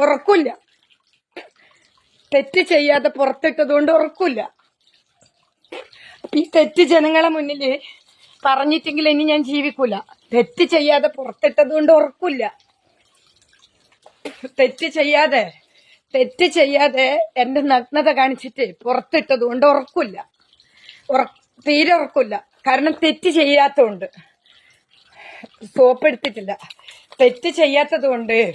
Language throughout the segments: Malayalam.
ഉറക്കില്ല. തെറ്റ് ചെയ്യാതെ പുറത്തിട്ടത് കൊണ്ട് ഉറക്കില്ല. ഈ തെറ്റ് ജനങ്ങളെ മുന്നിൽ പറഞ്ഞിട്ടെങ്കിൽ ഇനി ഞാൻ ജീവിക്കൂല. തെറ്റ് ചെയ്യാതെ പുറത്തിട്ടത് കൊണ്ട് ഉറക്കില്ല. തെറ്റ് ചെയ്യാതെ തെറ്റ് ചെയ്യാതെ എന്റെ നഗ്നത കാണിച്ചിട്ട് പുറത്തിട്ടത് കൊണ്ട് ഉറക്കില്ല. ഉറ- തീരെ ഉറക്കില്ല. കാരണം തെറ്റ് ചെയ്യാത്തതുകൊണ്ട്. സോപ്പ് എടുത്തിട്ടില്ല തെറ്റ് ചെയ്യാത്തത് കൊണ്ട്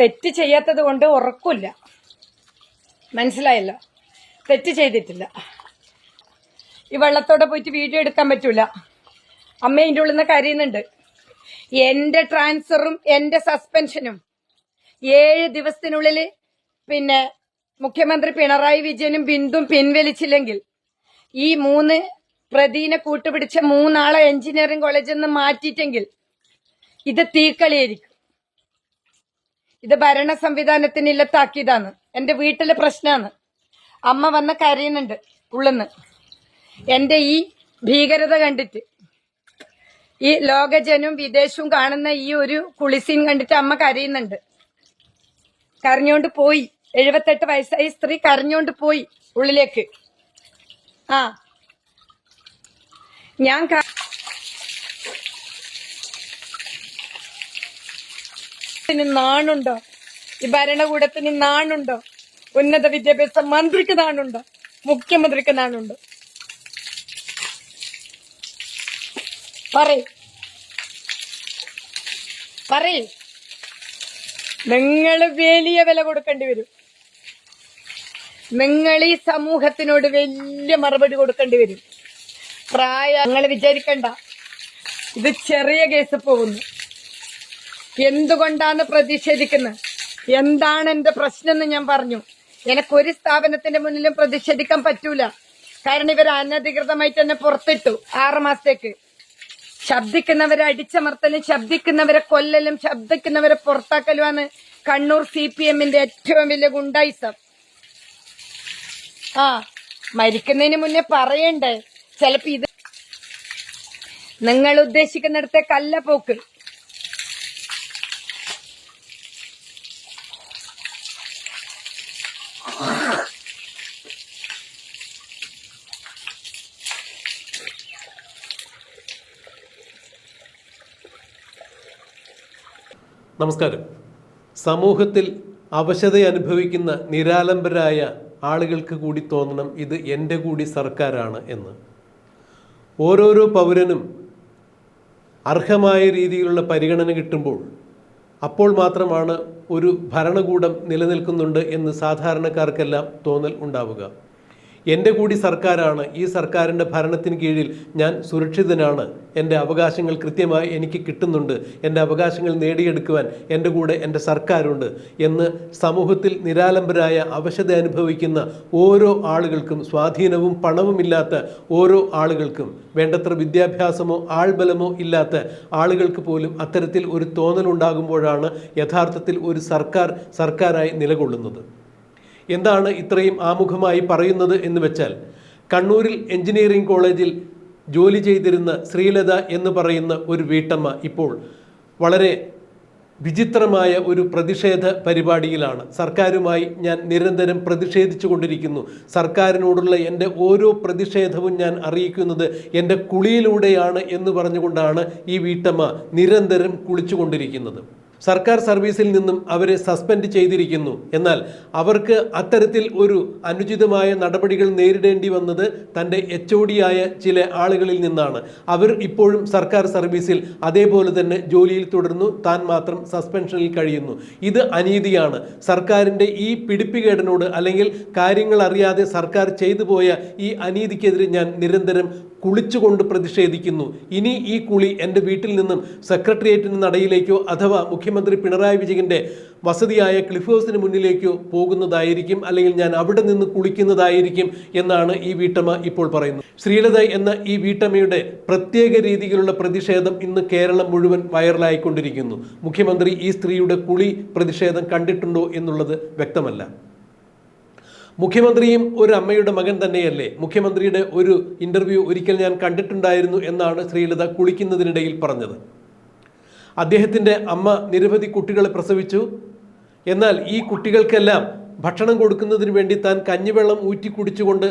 തെറ്റ് ചെയ്യാത്തത് കൊണ്ട് ഉറക്കില്ല. മനസ്സിലായല്ലോ? തെറ്റ് ചെയ്തിട്ടില്ല. ഈ വെള്ളത്തോടെ പോയിട്ട് വീഡിയോ എടുക്കാൻ പറ്റൂല. അമ്മ അതിന്റെ ഉള്ളിൽ നിന്ന് കരയുന്നുണ്ട്. എന്റെ ട്രാൻസ്ഫറും എന്റെ സസ്പെൻഷനും. ഏഴ് ദിവസത്തിനുള്ളിൽ പിന്നെ മുഖ്യമന്ത്രി പിണറായി വിജയനും ബിന്ദും പിൻവലിച്ചില്ലെങ്കിൽ ഈ മൂന്ന് പ്രതിനെ കൂട്ടുപിടിച്ച മൂന്നാളെ എഞ്ചിനീയറിംഗ് കോളേജിൽ നിന്ന് മാറ്റിയിട്ടെങ്കിൽ ഇത് തീക്കളിയായിരിക്കും. ഇത് ഭരണ സംവിധാനത്തിന് ഇല്ലത്താക്കിയതാണ്. എന്റെ വീട്ടിലെ പ്രശ്നമാണ് അമ്മ വന്ന് കരയുന്നുണ്ട് ഉള്ളെന്ന്. എന്റെ ഈ ഭീകരത കണ്ടിട്ട് ഈ ലോകജനും വിദേശവും കാണുന്ന ഈ ഒരു കുളിസീൻ കണ്ടിട്ട് അമ്മ കരയുന്നുണ്ട്. കരഞ്ഞോണ്ട് പോയി. എഴുപത്തെട്ട് വയസ്സായി സ്ത്രീ കരഞ്ഞോണ്ട് പോയി ഉള്ളിലേക്ക്. ആ. ഞാൻ നാണുണ്ടോ? ഈ ഭരണകൂടത്തിന് നാണുണ്ടോ? ഉന്നത വിദ്യാഭ്യാസ മന്ത്രിക്ക് നാണുണ്ടോ? മുഖ്യമന്ത്രിക്ക് നാണുണ്ടോ? പറയൂ. പറയൂ. നിങ്ങൾ വലിയ വില കൊടുക്കേണ്ടി വരും. നിങ്ങൾ ഈ സമൂഹത്തിനോട് വലിയ മറുപടി കൊടുക്കേണ്ടി വരും. പ്രായ നിങ്ങൾ വിചാരിക്കണ്ട. ഇത് ചെറിയ കേസ് പോകുന്നു. എന്തുകൊണ്ടാണ് പ്രതിഷേധിക്കുന്നത്? എന്താണ് എന്റെ പ്രശ്നം എന്ന് ഞാൻ പറഞ്ഞു. എനിക്കൊരു സ്ഥാപനത്തിന്റെ മുന്നിലും പ്രതിഷേധിക്കാൻ പറ്റൂല. കാരണം ഇവർ അനധികൃതമായിട്ട് തന്നെ പുറത്തിട്ടു ആറ് മാസത്തേക്ക്. ശബ്ദിക്കുന്നവരെ അടിച്ചമർത്തലും ശബ്ദിക്കുന്നവരെ കൊല്ലലും ശബ്ദിക്കുന്നവരെ പുറത്താക്കലുമാണ് കണ്ണൂർ സി പി എമ്മിന്റെ ഏറ്റവും വലിയ ഗുണ്ടായിസം. ആ മരിക്കുന്നതിന് മുന്നേ പറയണ്ടേ? ചിലപ്പോ ഇത് നിങ്ങൾ ഉദ്ദേശിക്കുന്നിടത്തെ കല്ല പോക്ക് നമസ്കാരം. സമൂഹത്തിൽ അവശത അനുഭവിക്കുന്ന നിരാലംബരായ ആളുകൾക്ക് കൂടി തോന്നണം ഇത് എന്റെ കൂടി സർക്കാരാണ് എന്ന്. ഓരോരോ പൗരനും അർഹമായ രീതിയിലുള്ള പരിഗണന കിട്ടുമ്പോൾ അപ്പോൾ മാത്രമാണ് ഒരു ഭരണകൂടം നിലനിൽക്കുന്നുണ്ട് എന്ന് സാധാരണക്കാർക്കെല്ലാം തോന്നൽ ഉണ്ടാവുക. എന്റെ കൂടി സർക്കാരാണ്. ഈ സർക്കാരിന്റെ ഭരണത്തിന് കീഴിൽ ഞാൻ സുരക്ഷിതനാണ്. എന്റെ അവകാശങ്ങൾ കൃത്യമായി എനിക്ക് കിട്ടുന്നുണ്ട്. എന്റെ അവകാശങ്ങൾ നേടിയെടുക്കുവാൻ എന്റെ കൂടെ എന്റെ സർക്കാരുണ്ട് എന്ന് സമൂഹത്തിൽ നിരാലംബരായ അവശത അനുഭവിക്കുന്ന ഓരോ ആളുകൾക്കും സ്വാധീനവും പണവുമില്ലാത്ത ഓരോ ആളുകൾക്കും വേണ്ടത്ര വിദ്യാഭ്യാസമോ ആൾബലമോ ഇല്ലാത്ത ആളുകൾക്ക് പോലും അത്തരത്തിൽ ഒരു തോന്നലുണ്ടാകുമ്പോഴാണ് യഥാർത്ഥത്തിൽ ഒരു സർക്കാർ സർക്കാരായി നിലകൊള്ളുന്നത്. എന്താണ് ഇത്രയും ആമുഖമായി പറയുന്നത് എന്ന് വെച്ചാൽ കണ്ണൂരിൽ എഞ്ചിനീയറിംഗ് കോളേജിൽ ജോലി ചെയ്തിരുന്ന ശ്രീലത എന്ന് പറയുന്ന ഒരു വീട്ടമ്മ ഇപ്പോൾ വളരെ വിചിത്രമായ ഒരു പ്രതിഷേധ പരിപാടിയിലാണ്. സർക്കാരുമായി ഞാൻ നിരന്തരം പ്രതിഷേധിച്ചു കൊണ്ടിരിക്കുന്നു സർക്കാരിനോടുള്ള എന്റെ ഓരോ പ്രതിഷേധവും ഞാൻ അറിയിക്കുന്നത് എന്റെ കുളിയിലൂടെയാണ് എന്ന് പറഞ്ഞുകൊണ്ടാണ് ഈ വീട്ടമ്മ നിരന്തരം കുളിച്ചുകൊണ്ടിരിക്കുന്നത്. സർക്കാർ സർവീസിൽ നിന്നും അവരെ സസ്പെൻഡ് ചെയ്തിരിക്കുന്നു. എന്നാൽ അവർക്ക് അത്തരത്തിൽ ഒരു അനുചിതമായ നടപടികൾ നേരിടേണ്ടി വന്നത് തന്റെ എച്ച് ഒ ചില ആളുകളിൽ നിന്നാണ്. അവർ ഇപ്പോഴും സർക്കാർ സർവീസിൽ അതേപോലെ തന്നെ ജോലിയിൽ തുടർന്നു. താൻ മാത്രം സസ്പെൻഷനിൽ കഴിയുന്നു. ഇത് അനീതിയാണ്. സർക്കാരിന്റെ ഈ പിടിപ്പുകേടിനോട് അല്ലെങ്കിൽ കാര്യങ്ങൾ അറിയാതെ സർക്കാർ ചെയ്തു പോയ ഈ അനീതിക്കെതിരെ ഞാൻ നിരന്തരം കുളിച്ചുകൊണ്ട് പ്രതിഷേധിക്കുന്നു. ഇനി ഈ കുളി എന്റെ വീട്ടിൽ നിന്നും സെക്രട്ടേറിയറ്റിന് നടയിലേക്കോ അഥവാ മുഖ്യമന്ത്രി പിണറായി വിജയന്റെ വസതിയായ ക്ലിഫ് ഹൗസിന് മുന്നിലേക്കോ പോകുന്നതായിരിക്കും അല്ലെങ്കിൽ ഞാൻ അവിടെ നിന്ന് കുളിക്കുന്നതായിരിക്കും എന്നാണ് ഈ വീട്ടമ്മ ഇപ്പോൾ പറയുന്നത്. ശ്രീലത എന്ന ഈ വീട്ടമ്മയുടെ പ്രത്യേക രീതിയിലുള്ള പ്രതിഷേധം ഇന്ന് കേരളം മുഴുവൻ വൈറലായിക്കൊണ്ടിരിക്കുന്നു. മുഖ്യമന്ത്രി ഈ സ്ത്രീയുടെ കുളി പ്രതിഷേധം കണ്ടിട്ടുണ്ടോ എന്നുള്ളത് വ്യക്തമല്ല. മുഖ്യമന്ത്രിയും ഒരു അമ്മയുടെ മകൻ തന്നെയല്ലേ? മുഖ്യമന്ത്രിയുടെ ഒരു ഇന്റർവ്യൂ ഒരിക്കൽ ഞാൻ കണ്ടിട്ടുണ്ടായിരുന്നു എന്നാണ് ശ്രീലത കുളിക്കുന്നതിനിടയിൽ പറഞ്ഞത്. അദ്ദേഹത്തിന്റെ അമ്മ നിരവധി കുട്ടികളെ പ്രസവിച്ചു. എന്നാൽ ഈ കുട്ടികൾക്കെല്ലാം ഭക്ഷണം കൊടുക്കുന്നതിന് വേണ്ടി താൻ കഞ്ഞിവെള്ളം ഊറ്റി കുടിച്ചുകൊണ്ട്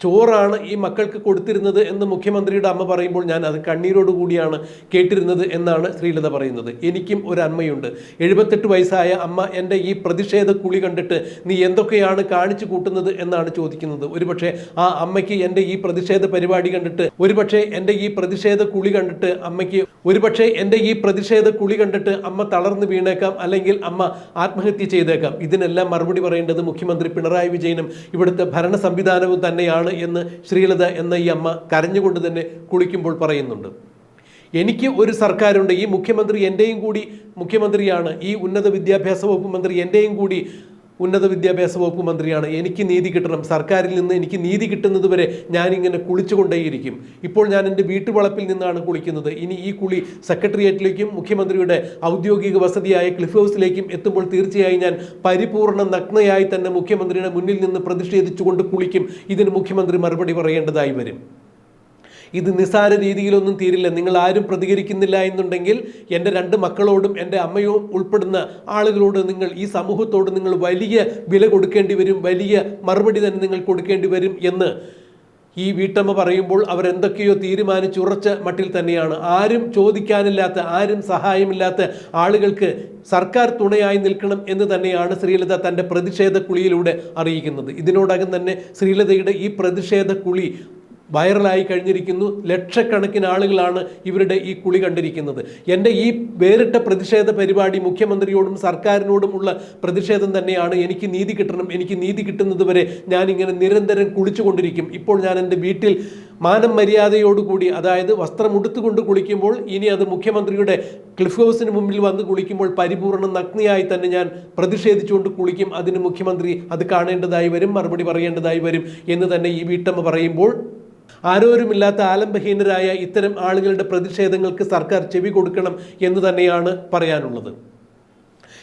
ചോറാണ് ഈ മക്കൾക്ക് കൊടുത്തിരുന്നത് എന്ന് മുഖ്യമന്ത്രിയുടെ അമ്മ പറയുമ്പോൾ ഞാൻ അത് കണ്ണീരോട് കൂടിയാണ് കേട്ടിരുന്നത് എന്നാണ് ശ്രീലത പറയുന്നത്. എനിക്കും ഒരു അമ്മയുണ്ട് എഴുപത്തെട്ട് വയസ്സായ അമ്മ എന്റെ ഈ പ്രതിഷേധ കുളി കണ്ടിട്ട് നീ എന്തൊക്കെയാണ് കാണിച്ചു കൂട്ടുന്നത് എന്നാണ് ചോദിക്കുന്നത്. ഒരുപക്ഷെ ആ അമ്മയ്ക്ക് എന്റെ ഈ പ്രതിഷേധ പരിപാടി കണ്ടിട്ട് ഒരുപക്ഷെ എന്റെ ഈ പ്രതിഷേധ കുളി കണ്ടിട്ട് അമ്മയ്ക്ക് ഒരുപക്ഷെ എന്റെ ഈ പ്രതിഷേധ കുളി കണ്ടിട്ട് അമ്മ തളർന്നു വീണേക്കാം അല്ലെങ്കിൽ അമ്മ ആത്മഹത്യ ചെയ്തേക്കാം. ഇതിനെല്ലാം മറുപടി പറയേണ്ടത് മുഖ്യമന്ത്രി പിണറായി വിജയനും ഇവിടുത്തെ ഭരണ സംവിധാനവും തന്നെയാണ്. എന്ന് ശ്രീലത എന്ന ഈ അമ്മ കരഞ്ഞുകൊണ്ട് തന്നെ കുളിക്കുമ്പോൾ പറയുന്നുണ്ട്. എനിക്ക് ഒരു സർക്കാരുണ്ട്. ഈ മുഖ്യമന്ത്രി എന്റെയും കൂടി മുഖ്യമന്ത്രിയാണ്. ഈ ഉന്നത വിദ്യാഭ്യാസ വകുപ്പ് മന്ത്രി എന്റെയും കൂടി ഉന്നത വിദ്യാഭ്യാസ വകുപ്പ് മന്ത്രിയാണ്. എനിക്ക് നീതി കിട്ടണം. സർക്കാരിൽ നിന്ന് എനിക്ക് നീതി കിട്ടുന്നത് വരെ ഞാനിങ്ങനെ കുളിച്ചുകൊണ്ടേയിരിക്കും. ഇപ്പോൾ ഞാൻ എന്റെ വീട്ടുവളപ്പിൽ നിന്നാണ് കുളിക്കുന്നത്. ഇനി ഈ കുളി സെക്രട്ടേറിയറ്റിലേക്കും മുഖ്യമന്ത്രിയുടെ ഔദ്യോഗിക വസതിയായ ക്ലിഫ് ഹൗസിലേക്കും എത്തുമ്പോൾ തീർച്ചയായും ഞാൻ പരിപൂർണ നഗ്നയായി തന്നെ മുഖ്യമന്ത്രിയുടെ മുന്നിൽ നിന്ന് പ്രതിഷേധിച്ചുകൊണ്ട് കുളിക്കും. ഇതിന് മുഖ്യമന്ത്രി മറുപടി പറയേണ്ടതായി വരും. ഇത് നിസ്സാര രീതിയിലൊന്നും തീരില്ല. നിങ്ങൾ ആരും പ്രതികരിക്കുന്നില്ല എന്നുണ്ടെങ്കിൽ എന്റെ രണ്ട് മക്കളോടും എന്റെ അമ്മയും ഉൾപ്പെടുന്ന ആളുകളോട് നിങ്ങൾ ഈ സമൂഹത്തോട് നിങ്ങൾ വലിയ വില കൊടുക്കേണ്ടി വരും വലിയ മറുപടി തന്നെ നിങ്ങൾ കൊടുക്കേണ്ടി വരും എന്ന് ഈ വീട്ടമ്മ പറയുമ്പോൾ അവരെന്തൊക്കെയോ തീരുമാനിച്ച് ഉറച്ച മട്ടിൽ തന്നെയാണ്. ആരും ചോദിക്കാനില്ലാത്ത ആരും സഹായമില്ലാത്ത ആളുകൾക്ക് സർക്കാർ തുണയായി നിൽക്കണം എന്ന് തന്നെയാണ് ശ്രീലത തന്റെ പ്രതിഷേധ കുളിയിലൂടെ അറിയിക്കുന്നത്. ഇതിനോടകം തന്നെ ശ്രീലതയുടെ ഈ പ്രതിഷേധ കുളി വൈറലായി കഴിഞ്ഞിരിക്കുന്നു. ലക്ഷക്കണക്കിന് ആളുകളാണ് ഇവരുടെ ഈ കുളി കണ്ടിരിക്കുന്നത്. എന്റെ ഈ വേറിട്ട പ്രതിഷേധ പരിപാടി മുഖ്യമന്ത്രിയോടും സർക്കാരിനോടുമുള്ള പ്രതിഷേധം തന്നെയാണ് എനിക്ക് നീതി കിട്ടണം എനിക്ക് നീതി കിട്ടുന്നത് വരെ ഞാനിങ്ങനെ നിരന്തരം കുളിച്ചുകൊണ്ടിരിക്കും. ഇപ്പോൾ ഞാൻ എന്റെ വീട്ടിൽ മാനം മര്യാദയോടുകൂടി അതായത് വസ്ത്രം ഉടുത്തുകൊണ്ട് കുളിക്കുമ്പോൾ ഇനി അത് മുഖ്യമന്ത്രിയുടെ ക്ലിഫ് ഹൗസിന് മുമ്പിൽ വന്ന് കുളിക്കുമ്പോൾ പരിപൂർണ നഗ്നിയായി തന്നെ ഞാൻ പ്രതിഷേധിച്ചുകൊണ്ട് കുളിക്കും. അതിന് മുഖ്യമന്ത്രി അത് കാണേണ്ടതായി വരും മറുപടി പറയേണ്ടതായി വരും എന്ന് തന്നെ ഈ വീട്ടമ്മ പറയുമ്പോൾ ആരോരുമില്ലാത്ത ആലംബഹീനരായ ഇത്തരം ആളുകളുടെ പ്രതിഷേധങ്ങൾക്ക് സർക്കാർ ചെവി കൊടുക്കണം എന്ന് തന്നെയാണ് പറയാനുള്ളത്.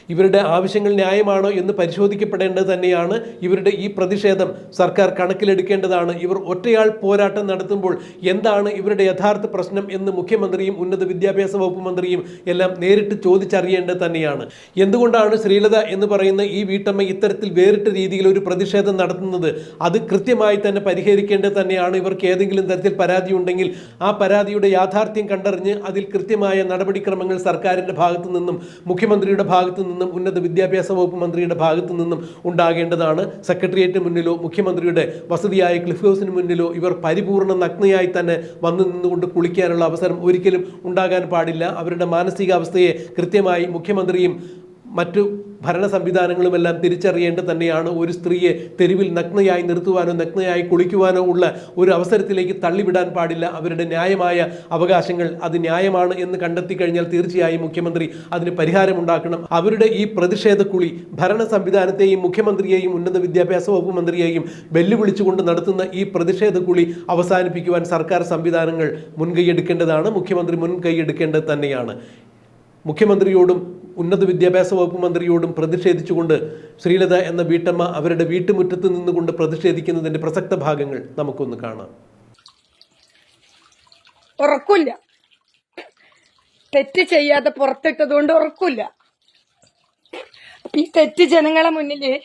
ഇവരുടെ ആവശ്യങ്ങൾ ന്യായമാണോ എന്ന് പരിശോധിക്കപ്പെടേണ്ടത് തന്നെയാണ് ഇവരുടെ ഈ പ്രതിഷേധം. സർക്കാർ കണക്കിലെടുക്കേണ്ടതാണ്. ഇവർ ഒറ്റയാൾ പോരാട്ടം നടത്തുമ്പോൾ എന്താണ് ഇവരുടെ യഥാർത്ഥ പ്രശ്നം എന്ന് മുഖ്യമന്ത്രിയും ഉന്നത വിദ്യാഭ്യാസ വകുപ്പ് മന്ത്രിയും എല്ലാം നേരിട്ട് ചോദിച്ചറിയേണ്ടത് തന്നെയാണ്. എന്തുകൊണ്ടാണ് ശ്രീലത എന്ന് പറയുന്ന ഈ വീട്ടമ്മ ഇത്തരത്തിൽ വേറിട്ട രീതിയിൽ ഒരു പ്രതിഷേധം നടത്തുന്നത്? അത് കൃത്യമായി തന്നെ പരിഹരിക്കേണ്ടത് തന്നെയാണ്. ഇവർക്ക് ഏതെങ്കിലും തരത്തിൽ പരാതി ഉണ്ടെങ്കിൽ ആ പരാതിയുടെ യാഥാർത്ഥ്യം കണ്ടറിഞ്ഞ് അതിൽ കൃത്യമായ നടപടിക്രമങ്ങൾ സർക്കാരിന്റെ ഭാഗത്തു നിന്നും മുഖ്യമന്ത്രിയുടെ ഭാഗത്തു നിന്നും ഉന്നത വിദ്യാഭ്യാസ വകുപ്പ് മന്ത്രിയുടെ ഭാഗത്തു നിന്നും ഉണ്ടാകേണ്ടതാണ്. സെക്രട്ടേറിയറ്റ് മുന്നിലോ മുഖ്യമന്ത്രിയുടെ വസതിയായ ക്ലിഫ് ഹൗസിന് മുന്നിലോ ഇവർ പരിപൂർണ നഗ്നയായി തന്നെ വന്നു നിന്നുകൊണ്ട് കുളിക്കാനുള്ള അവസരം ഒരിക്കലും ഉണ്ടാകാൻ പാടില്ല. അവരുടെ മാനസികാവസ്ഥയെ കൃത്യമായി മുഖ്യമന്ത്രിയും മറ്റു ഭരണ സംവിധാനങ്ങളുമെല്ലാം തിരിച്ചറിയേണ്ടത് തന്നെയാണ് ഒരു സ്ത്രീയെ തെരുവിൽ നഗ്നയായി നിർത്തുവാനോ നഗ്നയായി കുളിക്കുവാനോ ഉള്ള ഒരു അവസരത്തിലേക്ക് തള്ളിവിടാൻ പാടില്ല. അവരുടെ ന്യായമായ അവകാശങ്ങൾ അത് ന്യായമാണ് എന്ന് കണ്ടെത്തി കഴിഞ്ഞാൽ തീർച്ചയായും മുഖ്യമന്ത്രി അതിന് പരിഹാരമുണ്ടാക്കണം അവരുടെ ഈ പ്രതിഷേധക്കുളി ഭരണ സംവിധാനത്തെയും മുഖ്യമന്ത്രിയെയും ഉന്നത വിദ്യാഭ്യാസ വകുപ്പ് മന്ത്രിയെയും വെല്ലുവിളിച്ചുകൊണ്ട് നടത്തുന്ന ഈ പ്രതിഷേധക്കുളി അവസാനിപ്പിക്കുവാൻ സർക്കാർ സംവിധാനങ്ങൾ മുൻകൈയെടുക്കേണ്ടതാണ് മുഖ്യമന്ത്രി മുൻകൈയെടുക്കേണ്ടത് തന്നെയാണ്. മുഖ്യമന്ത്രിയോടും ഉന്നത വിദ്യാഭ്യാസ വകുപ്പ് മന്ത്രിയോടും പ്രതിഷേധിച്ചുകൊണ്ട് ശ്രീലത എന്ന വീട്ടമ്മ അവരുടെ വീട്ടുമുറ്റത്ത് നിന്നുകൊണ്ട് പ്രതിഷേധിക്കുന്നതിന്റെ പ്രസക്ത ഭാഗങ്ങൾ നമുക്കൊന്ന് കാണാം. ഉറക്കില്ല. തെറ്റ് ചെയ്യാതെ പുറത്തിട്ടത് കൊണ്ട് ഉറക്കില്ല. ഈ തെറ്റ് ജനങ്ങളെ മുന്നിൽ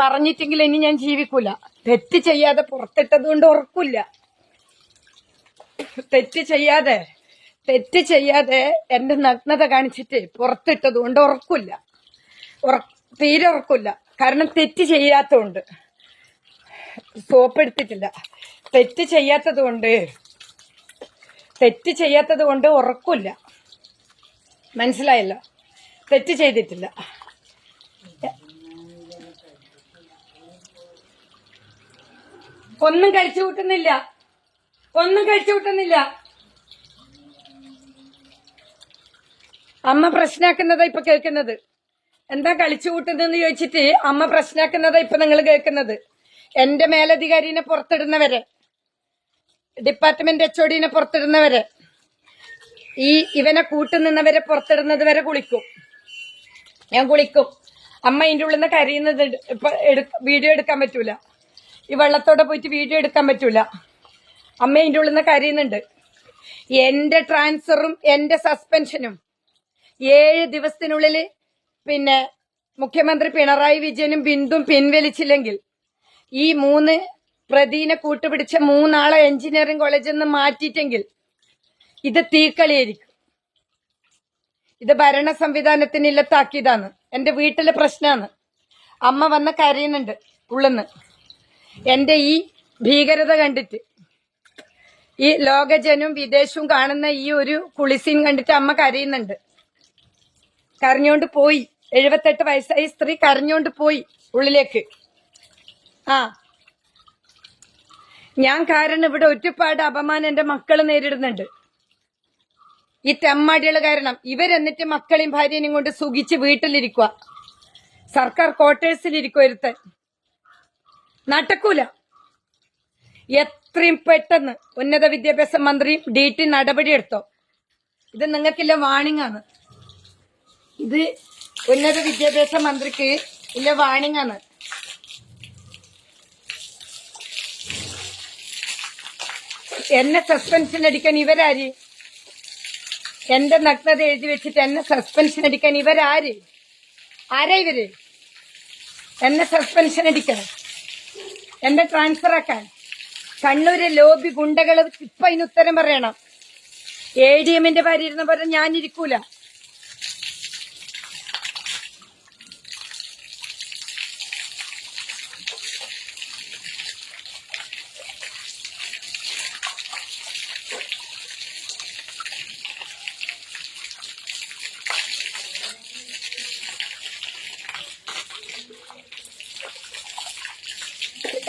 പറഞ്ഞിട്ടെങ്കിൽ ഇനി ഞാൻ ജീവിക്കൂല. തെറ്റ് ചെയ്യാതെ പുറത്തിട്ടത് കൊണ്ട് ഉറക്കില്ല. തെറ്റ് ചെയ്യാതെ തെറ്റ് ചെയ്യാതെ എന്റെ നഗ്നത കാണിച്ചിട്ട് പുറത്തിട്ടത് കൊണ്ട് ഉറക്കില്ല. ഉറ തീരെ ഉറക്കില്ല. കാരണം തെറ്റ് ചെയ്യാത്തതുകൊണ്ട് സോപ്പ് എടുത്തിട്ടില്ല തെറ്റ് ചെയ്യാത്തത് കൊണ്ട് തെറ്റ് ചെയ്യാത്തത് കൊണ്ട് ഉറക്കില്ല. മനസ്സിലായല്ലോ? തെറ്റ് ചെയ്തിട്ടില്ല. ഒന്നും കഴിച്ചു കൂട്ടുന്നില്ല. ഒന്നും കഴിച്ചു കൂട്ടുന്നില്ല. അമ്മ പ്രശ്നാക്കുന്നതാ ഇപ്പൊ കേൾക്കുന്നത്. എന്താ കളിച്ചു കൂട്ടുന്നതെന്ന് ചോദിച്ചിട്ട് അമ്മ പ്രശ്നാക്കുന്നതാ ഇപ്പൊ നിങ്ങൾ കേൾക്കുന്നത്. എന്റെ മേലധികാരിനെ പുറത്തിടുന്നവരെ ഡിപ്പാർട്ട്മെന്റ് എച്ച് ഒഡിനെ പുറത്തിടുന്നവരെ ഈ ഇവനെ കൂട്ടുനിന്നവരെ പുറത്തിടുന്നത് വരെ കുളിക്കും. ഞാൻ കുളിക്കും. അമ്മ ഇതിന്റെ ഉള്ളിൽ നിന്ന് കരയുന്നത് വീഡിയോ എടുക്കാൻ പറ്റൂല. ഈ വെള്ളത്തോടെ പോയിട്ട് വീഡിയോ എടുക്കാൻ പറ്റൂല. അമ്മ ഇതിന്റെ ഉള്ളിൽ നിന്ന് കരയുന്നുണ്ട്. എന്റെ ട്രാൻസ്ഫറും എന്റെ സസ്പെൻഷനും ഏഴ് ദിവസത്തിനുള്ളിൽ പിന്നെ മുഖ്യമന്ത്രി പിണറായി വിജയനും ബിന്ദും പിൻവലിച്ചില്ലെങ്കിൽ ഈ മൂന്ന് പ്രതിനെ കൂട്ടുപിടിച്ച മൂന്നാളെ എഞ്ചിനീയറിംഗ് കോളേജിൽ നിന്ന് മാറ്റിയിട്ടെങ്കിൽ ഇത് തീക്കളിയായിരിക്കും. ഇത് ഭരണ സംവിധാനത്തിന് ഇല്ലത്താക്കിയതാണ്. എന്റെ വീട്ടിലെ പ്രശ്നമാണ് അമ്മ വന്ന് കരയുന്നുണ്ട് ഉള്ളെന്ന്. എന്റെ ഈ ഭീകരത കണ്ടിട്ട് ഈ ലോകജനവും വിദേശവും കാണുന്ന ഈ ഒരു കുളിസീൻ കണ്ടിട്ട് അമ്മ കരയുന്നുണ്ട്. കരഞ്ഞോണ്ട് പോയി. എഴുപത്തെട്ട് വയസ്സായി സ്ത്രീ കരഞ്ഞോണ്ട് പോയി ഉള്ളിലേക്ക്. ആ. ഞാൻ കാരണം ഇവിടെ ഒരുപാട് അപമാനം എന്റെ മക്കൾ നേരിടുന്നുണ്ട്. ഈ തെമ്മാടികൾ കാരണം ഇവരെന്നിട്ട് മക്കളെയും ഭാര്യനെയും കൊണ്ട് സുഖിച്ച് വീട്ടിലിരിക്കുക സർക്കാർ ക്വാർട്ടേഴ്സിലിരിക്കുക ഒരുത്തൻ. നടക്കൂല. എത്രയും പെട്ടെന്ന് ഉന്നത വിദ്യാഭ്യാസ മന്ത്രിയും ഡി ടി നടപടിയെടുത്തോ. ഇത് നിങ്ങൾക്കില്ല വാണിംഗ് ആണ് ഇത് ഉന്നത വിദ്യാഭ്യാസ മന്ത്രിക്ക് ഇല്ല വാണിംഗ് ആണ്. എന്നെ സസ്പെൻഷൻ അടിക്കാൻ ഇവരാര്? എന്റെ നഗ്നത എഴുതി വെച്ചിട്ട് എന്നെ സസ്പെൻഷൻ അടിക്കാൻ ഇവരാര്? ആരാ ഇവർ? എന്നെ സസ്പെൻഷൻ അടിക്കാൻ എന്നെ ട്രാൻസ്ഫർ ആക്കാൻ. കണ്ണൂര് ലോബി ഗുണ്ടകൾ ഇപ്പൊ അതിന് ഉത്തരം പറയണം. എ ഡി എമ്മിന്റെ ഭാര്യ ഇരുന്ന പോലെ ഞാനിരിക്കൂല.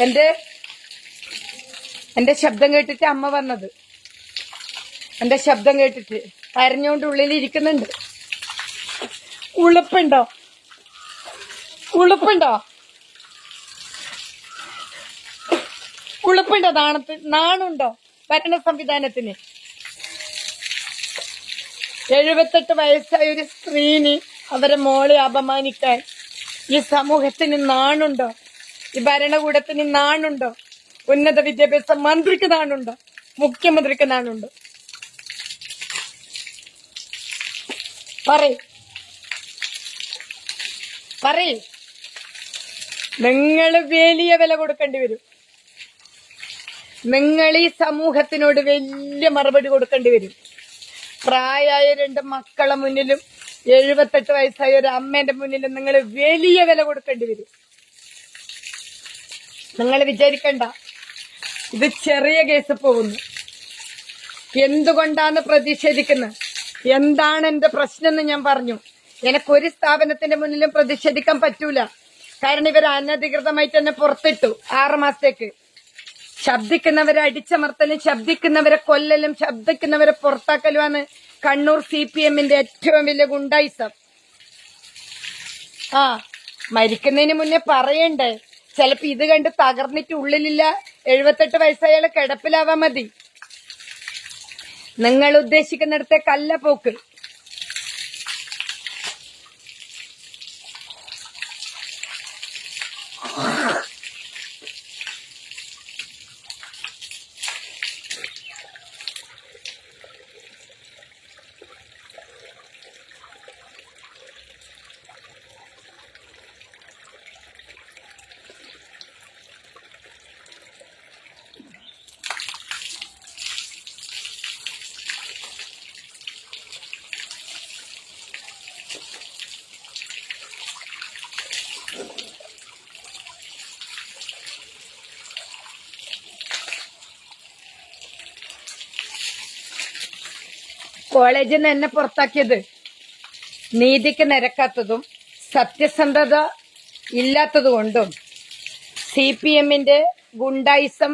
എന്റെ എന്റെ ശബ്ദം കേട്ടിട്ട് അമ്മ വന്നത്. എന്റെ ശബ്ദം കേട്ടിട്ട് കരഞ്ഞോണ്ട് ഉള്ളിൽ ഇരിക്കുന്നുണ്ട്. ഉളുപ്പുണ്ടോ? ഉളുപ്പുണ്ടോ? ഉളുപ്പുണ്ടോ നാണത്ത്? നാണുണ്ടോ ഭരണ സംവിധാനത്തിന്? എഴുപത്തെട്ട് വയസ്സായ ഒരു സ്ത്രീന് അവരെ മോളെ അപമാനിക്കാൻ ഈ സമൂഹത്തിന് നാണുണ്ടോ? ഈ ഭരണകൂടത്തിന് നാണുണ്ടോ? ഉന്നത വിദ്യാഭ്യാസ മന്ത്രിക്ക് നാണുണ്ടോ? മുഖ്യമന്ത്രിക്ക് നാണുണ്ടോ? പറയ്. പറയ്. നിങ്ങൾ വലിയ വില കൊടുക്കേണ്ടി വരും. നിങ്ങൾ ഈ സമൂഹത്തിനോട് വലിയ മറുപടി കൊടുക്കേണ്ടി വരും. പ്രായമായ രണ്ട് മക്കളെ മുന്നിലും എഴുപത്തെട്ട് വയസ്സായ ഒരു അമ്മേന്റെ മുന്നിലും നിങ്ങൾ വലിയ വില കൊടുക്കേണ്ടി വരും. നിങ്ങൾ വിചാരിക്കണ്ട. ഇത് ചെറിയ കേസ് പോകുന്നു. എന്തുകൊണ്ടാണ് പ്രതിഷേധിക്കുന്നത്? എന്താണ് എന്റെ പ്രശ്നം എന്ന് ഞാൻ പറഞ്ഞു. എനിക്ക് ഒരു സ്ഥാപനത്തിന്റെ മുന്നിലും പ്രതിഷേധിക്കാൻ പറ്റൂല. കാരണം ഇവർ അനധികൃതമായിട്ട് തന്നെ പുറത്തിട്ടു ആറ് മാസത്തേക്ക് ശബ്ദിക്കുന്നവരെ അടിച്ചമർത്തലും ശബ്ദിക്കുന്നവരെ കൊല്ലലും ശബ്ദിക്കുന്നവരെ പുറത്താക്കലുമാണ് കണ്ണൂർ സി പി എമ്മിന്റെ ഏറ്റവും വലിയ ഗുണ്ടായിസം. ആ മരിക്കുന്നതിന് മുന്നേ പറയണ്ടേ? ചിലപ്പോ ഇത് കണ്ട് തകർന്നിട്ട് ഉള്ളിലില്ല. എഴുപത്തെട്ട് വയസ്സായാലും കിടപ്പിലാവാ മതി. നിങ്ങൾ ഉദ്ദേശിക്കുന്നിടത്തെ കല്ല പോക്ക് കോളേജിൽ നിന്ന് എന്നെ പുറത്താക്കിയത് നീതിക്ക് നിരക്കാത്തതും സത്യസന്ധത ഇല്ലാത്തതുകൊണ്ടും സി പി എമ്മിന്റെ ഗുണ്ടായിസം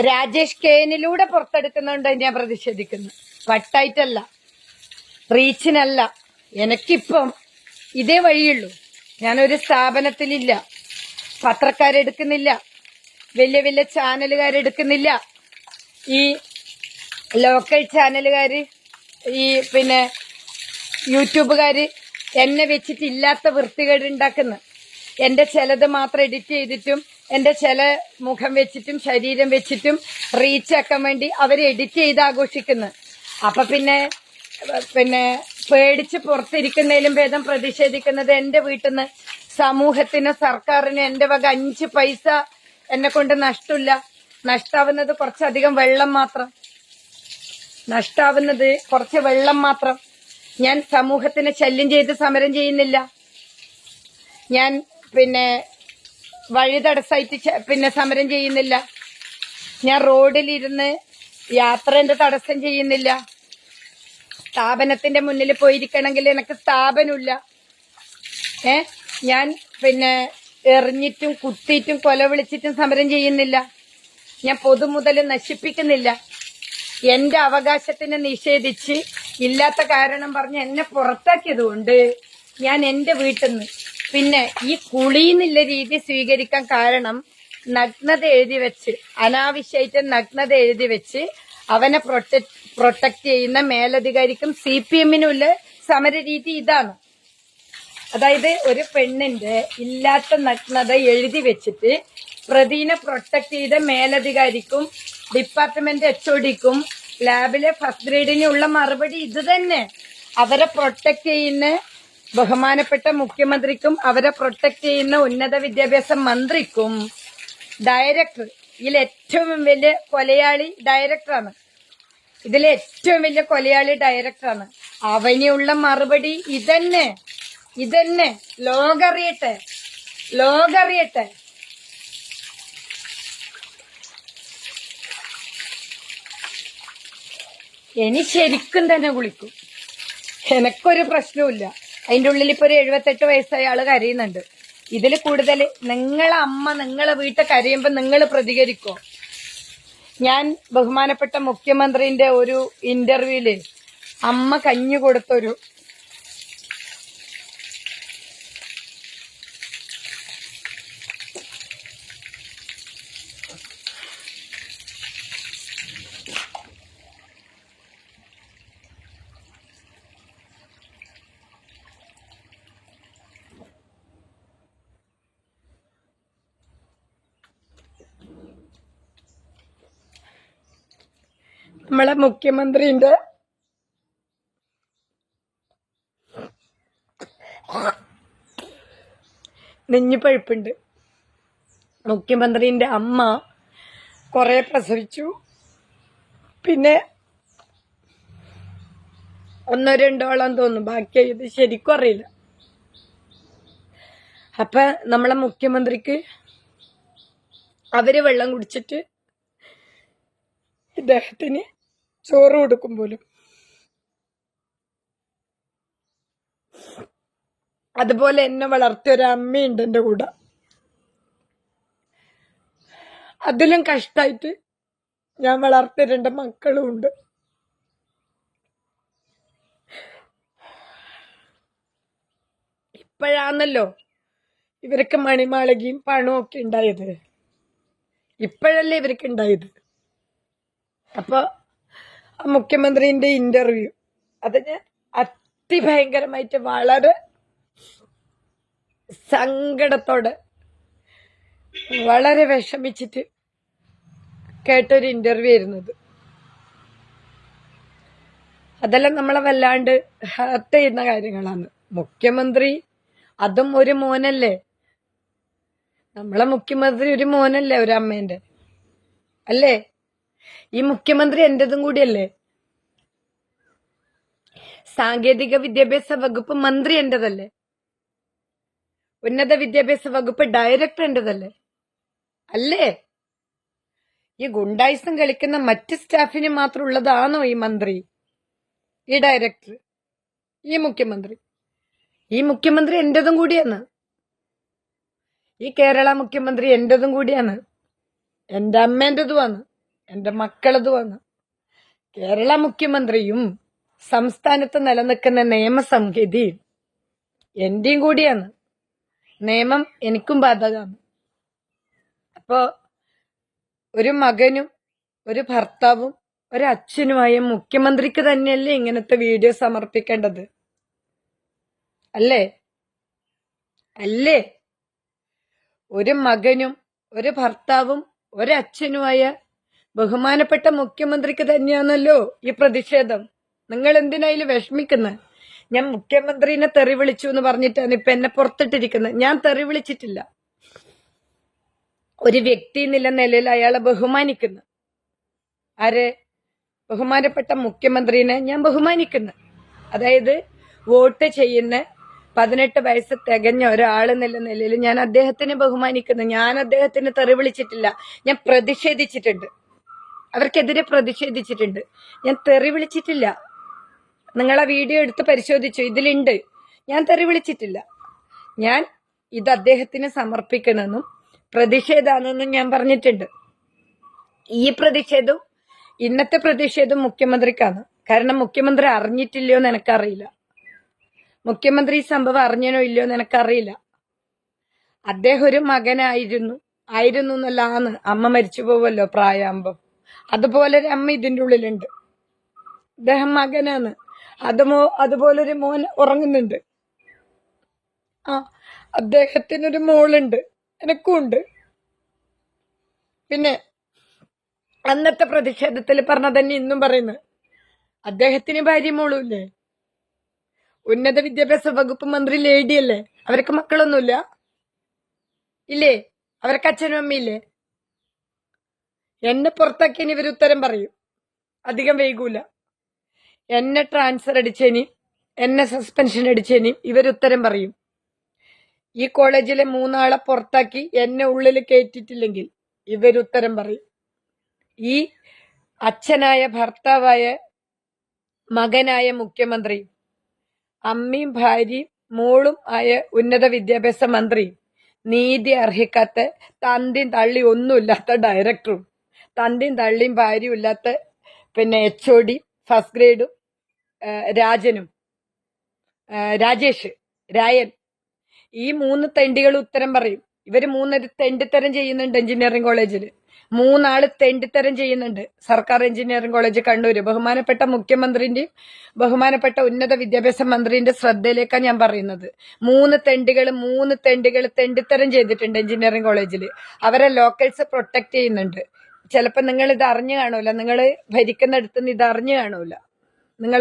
രാജേഷ് കെനിലൂടെ പുറത്തെടുക്കുന്നുണ്ട് ഞാൻ പ്രതിഷേധിക്കുന്നു. വട്ടായിട്ടല്ല റീച്ചിനല്ല. എനിക്കിപ്പം ഇതേ വഴിയുള്ളൂ. ഞാനൊരു സ്ഥാപനത്തിലില്ല. പത്രക്കാരെടുക്കുന്നില്ല. വലിയ വലിയ ചാനലുകാരെടുക്കുന്നില്ല. ഈ ലോക്കൽ ചാനലുകാര് ഈ പിന്നെ യൂട്യൂബുകാർ എന്നെ വെച്ചിട്ടില്ലാത്ത വൃത്തികേട് ഉണ്ടാക്കുന്നു. എന്റെ ചിലത് മാത്രം എഡിറ്റ് ചെയ്തിട്ടും എന്റെ ചില മുഖം വെച്ചിട്ടും ശരീരം വെച്ചിട്ടും റീച്ച് ആക്കാൻ വേണ്ടി അവർ എഡിറ്റ് ചെയ്ത് ആഘോഷിക്കുന്നു. അപ്പം പിന്നെ പിന്നെ പേടിച്ച് പുറത്തിരിക്കുന്നതിലും ഭേദം പ്രതിഷേധിക്കുന്നത് എന്റെ വീട്ടിൽ നിന്ന് സമൂഹത്തിന് സർക്കാരിന് എന്റെ വക അഞ്ച് പൈസ എന്നെ കൊണ്ട് നഷ്ടമില്ല. നഷ്ടാവുന്നത് കുറച്ചധികം വെള്ളം മാത്രം. നഷ്ടാവുന്നത് കുറച്ച് വെള്ളം മാത്രം. ഞാൻ സമൂഹത്തിനെ ശല്യം ചെയ്ത് സമരം ചെയ്യുന്നില്ല. ഞാൻ പിന്നെ വഴി തടസ്സമായിട്ട് പിന്നെ സമരം ചെയ്യുന്നില്ല. ഞാൻ റോഡിലിരുന്ന് യാത്രേന്റെ തടസ്സം ചെയ്യുന്നില്ല. സ്ഥാപനത്തിന്റെ മുന്നിൽ പോയിരിക്കണമെങ്കിൽ എനിക്ക് സ്ഥാപനമില്ല. ഏ? ഞാൻ പിന്നെ എറിഞ്ഞിട്ടും കുത്തിയിട്ടും കൊല വിളിച്ചിട്ടും സമരം ചെയ്യുന്നില്ല. ഞാൻ പൊതുമുതൽ നശിപ്പിക്കുന്നില്ല. എന്റെ അവകാശത്തിനെ നിഷേധിച്ച് ഇല്ലാത്ത കാരണം പറഞ്ഞ് എന്നെ പുറത്താക്കിയത് കൊണ്ട് ഞാൻ എന്റെ വീട്ടിൽ നിന്ന് പിന്നെ ഈ കുളിയെന്നുള്ള രീതി സ്വീകരിക്കാൻ കാരണം നഗ്നത എഴുതി വെച്ച് അനാവശ്യമായിട്ട് നഗ്നത എഴുതി വെച്ച് അവനെ പ്രൊട്ടക്ട് പ്രൊട്ടക്ട് ചെയ്യുന്ന മേലധികാരിക്കും സി പി എമ്മിനുള്ള സമര രീതി ഇതാണ്. അതായത് ഒരു പെണ്ണിന്റെ ഇല്ലാത്ത നഗ്നത എഴുതി വെച്ചിട്ട് പ്രതിനെ പ്രൊട്ടക്ട് ചെയ്ത മേലധികാരിക്കും ഡിപ്പാർട്ട്മെന്റ് എച്ച് ഒടിക്കും ലാബിലെ ഫസ്റ്റ് ഗ്രേഡിനുള്ള മറുപടി ഇത് തന്നെ. അവരെ പ്രൊട്ടക്ട് ചെയ്യുന്ന ബഹുമാനപ്പെട്ട മുഖ്യമന്ത്രിക്കും അവരെ പ്രൊട്ടക്ട് ചെയ്യുന്ന ഉന്നത വിദ്യാഭ്യാസ മന്ത്രിക്കും ഡയറക്ടർ ഇതിൽ ഏറ്റവും വലിയ കൊലയാളി ഡയറക്ടറാണ് ഇതിലെ ഏറ്റവും വലിയ കൊലയാളി ഡയറക്ടറാണ് അവനുള്ള മറുപടി ഇതന്നെ ഇതന്നെ. ലോകറിയട്ടെ ലോകറിയട്ടെ. ഇനി ശരിക്കും തന്നെ കുളിക്കും എനക്കൊരു പ്രശ്നവുമില്ല. അതിന്റെ ഉള്ളിൽ ഇപ്പൊ ഒരു എഴുപത്തെട്ട് വയസ്സായ ആൾ കരയുന്നുണ്ട്. ഇതിൽ കൂടുതൽ നിങ്ങളെ അമ്മ നിങ്ങളെ വീട്ടിൽ കരയുമ്പോ നിങ്ങൾ പ്രതികരിക്കോ? ഞാൻ ബഹുമാനപ്പെട്ട മുഖ്യമന്ത്രിന്റെ ഒരു ഇന്റർവ്യൂൽ അമ്മ കഞ്ഞു കൊടുത്തൊരു നമ്മളെ മുഖ്യമന്ത്രിന്റെ നെഞ്ഞുപഴുപ്പുണ്ട് മുഖ്യമന്ത്രിന്റെ അമ്മ കുറെ പ്രസവിച്ചു. പിന്നെ ഒന്നോ രണ്ടോളം തോന്നും ബാക്കി ഇത് ശരിക്കും അറിയില്ല. അപ്പൊ നമ്മളെ മുഖ്യമന്ത്രിക്ക് അവർ വെള്ളം കുടിച്ചിട്ട് ഇദ്ദേഹത്തിന് ചോറ് കൊടുക്കും പോലും. അതുപോലെ എന്നെ വളർത്തിയ ഒരു അമ്മയുണ്ട് എന്റെ കൂടെ. അതിലും കഷ്ടായിട്ട് ഞാൻ വളർത്തിയ രണ്ട് മക്കളും ഉണ്ട്. ഇപ്പോഴാണല്ലോ ഇവർക്ക് മണിമാളികയും പണവും ഒക്കെ ഉണ്ടായത്. ഇപ്പോഴല്ലേ ഇവർക്ക് ഉണ്ടായത്. അപ്പൊ മുഖ്യമന്ത്രിന്റെ ഇന്റർവ്യൂ അത് ഞാൻ അതിഭയങ്കരമായിട്ട് വളരെ സങ്കടത്തോടെ വളരെ വിഷമിച്ചിട്ട് കേട്ടൊരു ഇന്റർവ്യൂ ആയിരുന്നത് അതെല്ലാം നമ്മളെ വല്ലാണ്ട് ഹർട്ട് ചെയ്യുന്ന കാര്യങ്ങളാണ്. മുഖ്യമന്ത്രി അതും ഒരു മോനല്ലേ? നമ്മളെ മുഖ്യമന്ത്രി ഒരു മോനല്ലേ ഒരു അമ്മേന്റെ? അല്ലേ? ഈ മുഖ്യമന്ത്രി എന്റേതും കൂടിയല്ലേ? സാങ്കേതിക വിദ്യാഭ്യാസ വകുപ്പ് മന്ത്രി എന്റേതല്ലേ? ഉന്നത വിദ്യാഭ്യാസ വകുപ്പ് ഡയറക്ടർ എന്റേതല്ലേ? അല്ലേ? ഈ ഗുണ്ടായിസം കളിക്കുന്ന മറ്റ് സ്റ്റാഫിന് മാത്രം ഉള്ളതാണോ ഈ മന്ത്രി? ഈ ഡയറക്ടർ? ഈ മുഖ്യമന്ത്രി? ഈ മുഖ്യമന്ത്രി എന്റേതും കൂടിയാണ്. ഈ കേരള മുഖ്യമന്ത്രി എന്റേതും കൂടിയാണ്. എന്റെ അമ്മേന്റേതുമാണ് മക്കളത് വന്ന്. കേരള മുഖ്യമന്ത്രിയും സംസ്ഥാനത്ത് നിലനിൽക്കുന്ന നിയമസംഹിതയും എന്റെയും കൂടിയാണ്. നിയമം എനിക്കും ബാധകമാണ്. അപ്പോൾ ഒരു മകനും ഒരു ഭർത്താവും ഒരു അച്ഛനുമായ മുഖ്യമന്ത്രിക്ക് തന്നെയല്ലേ ഇങ്ങനത്തെ വീഡിയോ സമർപ്പിക്കേണ്ടത്? അല്ലേ? അല്ലേ? ഒരു മകനും ഒരു ഭർത്താവും ഒരച്ഛനുമായ ബഹുമാനപ്പെട്ട മുഖ്യമന്ത്രിക്ക് തന്നെയാണല്ലോ ഈ പ്രതിഷേധം. നിങ്ങൾ എന്തിനായാലും വിഷമിക്കുന്നത് ഞാൻ മുഖ്യമന്ത്രിനെ തെറി വിളിച്ചു എന്ന് പറഞ്ഞിട്ടാണ് ഇപ്പൊ എന്നെ പുറത്തിട്ടിരിക്കുന്നത് ഞാൻ തെറി വിളിച്ചിട്ടില്ല. ഒരു വ്യക്തി എന്നുള്ള നിലയിൽ അയാളെ ബഹുമാനിക്കുന്നു. ആര്? ബഹുമാനപ്പെട്ട മുഖ്യമന്ത്രിനെ ഞാൻ ബഹുമാനിക്കുന്നു. അതായത് വോട്ട് ചെയ്യുന്ന പതിനെട്ട് വയസ്സ് തികഞ്ഞ ഒരാൾ എന്നുള്ള നിലയിൽ ഞാൻ അദ്ദേഹത്തിനെ ബഹുമാനിക്കുന്നു. ഞാൻ അദ്ദേഹത്തിന് തെറി വിളിച്ചിട്ടില്ല. ഞാൻ പ്രതിഷേധിച്ചിട്ടുണ്ട്. അവർക്കെതിരെ പ്രതിഷേധിച്ചിട്ടുണ്ട്. ഞാൻ തെറി വിളിച്ചിട്ടില്ല. നിങ്ങൾ ആ വീഡിയോ എടുത്ത് പരിശോധിച്ചു? ഇതിലുണ്ട്. ഞാൻ തെറി വിളിച്ചിട്ടില്ല. ഞാൻ ഇത് അദ്ദേഹത്തിന് സമർപ്പിക്കണമെന്നും പ്രതിഷേധാണെന്നും ഞാൻ പറഞ്ഞിട്ടുണ്ട്. ഈ പ്രതിഷേധം ഇന്നത്തെ പ്രതിഷേധം മുഖ്യമന്ത്രിക്കാണ്. കാരണം മുഖ്യമന്ത്രി അറിഞ്ഞിട്ടില്ലയോ എന്ന് എനിക്കറിയില്ല. മുഖ്യമന്ത്രി ഈ സംഭവം അറിഞ്ഞനോ ഇല്ലയോ എന്ന് എനിക്കറിയില്ല. അദ്ദേഹം ഒരു മകനായിരുന്നു. ആയിരുന്നു എന്നല്ലാന്ന് അമ്മ മരിച്ചു പോവല്ലോ പ്രായാകുമ്പം അതുപോലെ അമ്മ ഇതിന്റെ ഉള്ളിലുണ്ട്. അദ്ദേഹം മകനാണ്. അതുമോ അതുപോലൊരു മോൻ ഉറങ്ങുന്നുണ്ട്. ആ അദ്ദേഹത്തിനൊരു മോളുണ്ട്. എനക്കും ഉണ്ട് പിന്നെ അന്നത്തെ പ്രതിഷേധത്തിൽ പറഞ്ഞ തന്നെ ഇന്നും പറയുന്നു. അദ്ദേഹത്തിന് ഭാര്യ മോളൂല്ലേ ഉന്നത വിദ്യാഭ്യാസ വകുപ്പ് മന്ത്രി ലേഡിയല്ലേ അവർക്ക് മക്കളൊന്നുമില്ല? ഇല്ലേ? അവർക്ക് അച്ഛനും അമ്മയില്ലേ എന്നെ പുറത്താക്കിയതിന് ഇവർ ഉത്തരം പറയും. അധികം വൈകൂല. എന്നെ ട്രാൻസ്ഫർ അടിച്ചേനി എന്നെ സസ്പെൻഷൻ അടിച്ചേനി ഇവർ ഉത്തരം പറയും. ഈ കോളേജിലെ മൂന്നാളെ പുറത്താക്കി എന്നെ ഉള്ളിൽ കയറ്റിയിട്ടില്ലെങ്കിൽ ഇവരുത്തരം പറയും. ഈ അച്ഛനായ ഭർത്താവായ മകനായ മുഖ്യമന്ത്രി അമ്മയും ഭാര്യയും മോളും ആയ ഉന്നത വിദ്യാഭ്യാസ മന്ത്രി നീതി അർഹിക്കാത്ത തന്തിയും തള്ളി ഒന്നുമില്ലാത്ത ഡയറക്ടറും തന്തിയും തള്ളിയും ഭാര്യയും ഇല്ലാത്ത പിന്നെ എച്ച് ഒ ഡി ഫസ്റ്റ് ഗ്രേഡും രാജനും രാജേഷ് രായൻ. ഈ മൂന്ന് തെണ്ടികൾ ഉത്തരം പറയും. ഇവർ മൂന്നര് തെണ്ടിത്തരം ചെയ്യുന്നുണ്ട് എഞ്ചിനീയറിംഗ് കോളേജിൽ മൂന്നാൾ തെണ്ടിത്തരം ചെയ്യുന്നുണ്ട്. സർക്കാർ എഞ്ചിനീയറിംഗ് കോളേജ് കണ്ണൂര്. ബഹുമാനപ്പെട്ട മുഖ്യമന്ത്രിന്റെയും ബഹുമാനപ്പെട്ട ഉന്നത വിദ്യാഭ്യാസ മന്ത്രിന്റെ ശ്രദ്ധയിലേക്കാണ് ഞാൻ പറയുന്നത്. മൂന്ന് തെണ്ടികൾ മൂന്ന് തെണ്ടികൾ തെണ്ടിത്തരം ചെയ്തിട്ടുണ്ട് എഞ്ചിനീയറിംഗ് കോളേജിൽ അവരെ ലോക്കൽസ് പ്രൊട്ടക്ട് ചെയ്യുന്നുണ്ട്. ചിലപ്പോൾ നിങ്ങൾ ഇത് അറിഞ്ഞു കാണൂല. നിങ്ങൾ ഭരിക്കുന്നിടത്തുനിന്ന് ഇത് അറിഞ്ഞു കാണൂല. നിങ്ങൾ